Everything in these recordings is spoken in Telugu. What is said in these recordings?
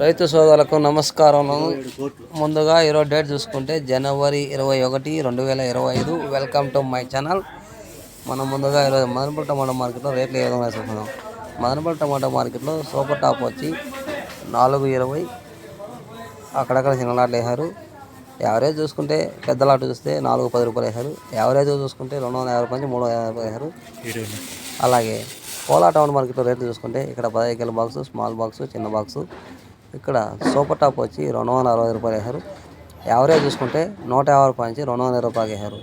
రైతు సోదరులకు నమస్కారం ముందుగా ఈరోజు డేట్ చూసుకుంటే జనవరి ఇరవై ఒకటి రెండు వేల ఇరవై ఐదు. వెల్కమ్ టు మై ఛానల్ మనం ముందుగా ఈరోజు మదనపల్లి టమాటా మార్కెట్లో రేట్లు ఏ విధంగా చూసుకుందాం మదనపల్లి టమాటా మార్కెట్లో సూపర్ టాప్ వచ్చి నాలుగు ఇరవై. అక్కడక్కడ చిన్న లాట్లు వేశారు. యావరేజ్ చూసుకుంటే పెద్ద లాట్ చూస్తే నాలుగు పది రూపాయలు వేశారు. యావరేజ్ చూసుకుంటే రెండు వందల యాభై నుంచి మూడు వందల యాభై వేశారు. అలాగే కోలా టౌన్ మార్కెట్లో రేట్లు చూసుకుంటే ఇక్కడ పదహైదు కిలో బాక్స్ స్మాల్ బాక్స్ చిన్న బాక్స్. ఇక్కడ సూపర్ టాప్ వచ్చి రెండు వందల అరవై రూపాయలు వేశారు. యావరేజ్ చూసుకుంటే నూట యాభై రూపాయల నుంచి రెండు వందల రూపాయలు వేశారు.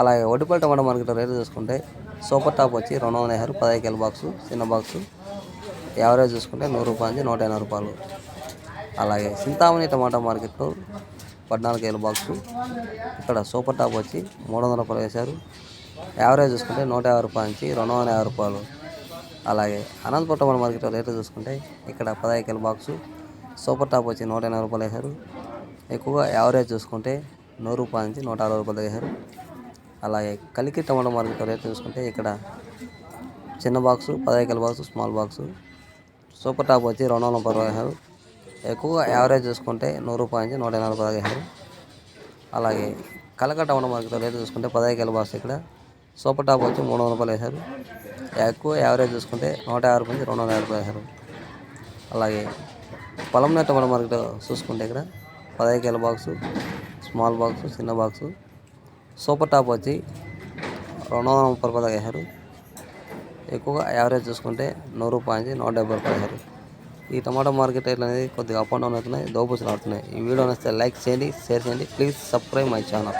అలాగే ఒడిపల్లి టమాటో మార్కెట్లో రేట్లు చూసుకుంటే సూపర్ టాప్ వచ్చి రెండు వందల వేశారు. పదహైదు కిలో బాక్స్ చిన్న బాక్స్. యావరేజ్ చూసుకుంటే నూరు రూపాయల నుంచి నూట ఎనభై రూపాయలు. అలాగే చింతామణి టమాటా మార్కెట్లో పద్నాలుగు కేల బాక్సు. ఇక్కడ సూపర్ టాప్ వచ్చి మూడు వందల రూపాయలు వేశారు. యావరేజ్ చూసుకుంటే నూట యాభై రూపాయల నుంచి రెండు వందల యాభై రూపాయలు. అలాగే అనంతపురం టమాటా మార్కెట్లో రేట్లు చూసుకుంటే ఇక్కడ పదహైదు బాక్సు సూపర్ టాప్ వచ్చి నూట ఎనభై రూపాయలు వేశారు. ఎక్కువగా యావరేజ్ చూసుకుంటే నూరు రూపాయల నుంచి నూట అరవై రూపాయలు వేశారు. అలాగే కలికి టమాటో మార్కెట్లో రేట్లు చూసుకుంటే ఇక్కడ చిన్న బాక్సు పదహైదు kilo box small box super top వచ్చి రెండు వందల ముప్పై వేశారు. ఎక్కువగా యావరేజ్ చూసుకుంటే నూరు రూపాయల నుంచి నూట ఎనభై రూపాయలు వేశారు. అలాగే కలక టమాటో మార్కెట్లో రేట్లు చూసుకుంటే పదహైదు కిలో బాక్స్ ఇక్కడ సూపర్ టాప్ వచ్చి మూడు వందల రూపాయలు వేశారు. ఎక్కువ యావరేజ్ చూసుకుంటే నూట యాభై రూపాయల నుంచి రెండు వందల యాభై రూపాయలు వేశారు. అలాగే పొలం టమాటా మార్కెట్ చూసుకుంటే ఇక్కడ పదహైదు కేల బాక్సు స్మాల్ బాక్సు చిన్న బాక్సు. సూపర్ టాప్ వచ్చి రెండు వందల ముప్పై రూపాయలు వేశారు. ఎక్కువగా యావరేజ్ చూసుకుంటే నూరు రూపాయల నుంచి నూట డెబ్బై రూపాయలు వేశారు. ఈ టమాటా మార్కెట్ రేట్లు అనేది కొద్దిగా అప్ అండ్ డౌన్ అవుతున్నాయి దోపుసులు అవుతున్నాయి. ఈ వీడియో నచ్చితే లైక్ చేయండి షేర్ చేయండి. Please subscribe my channel.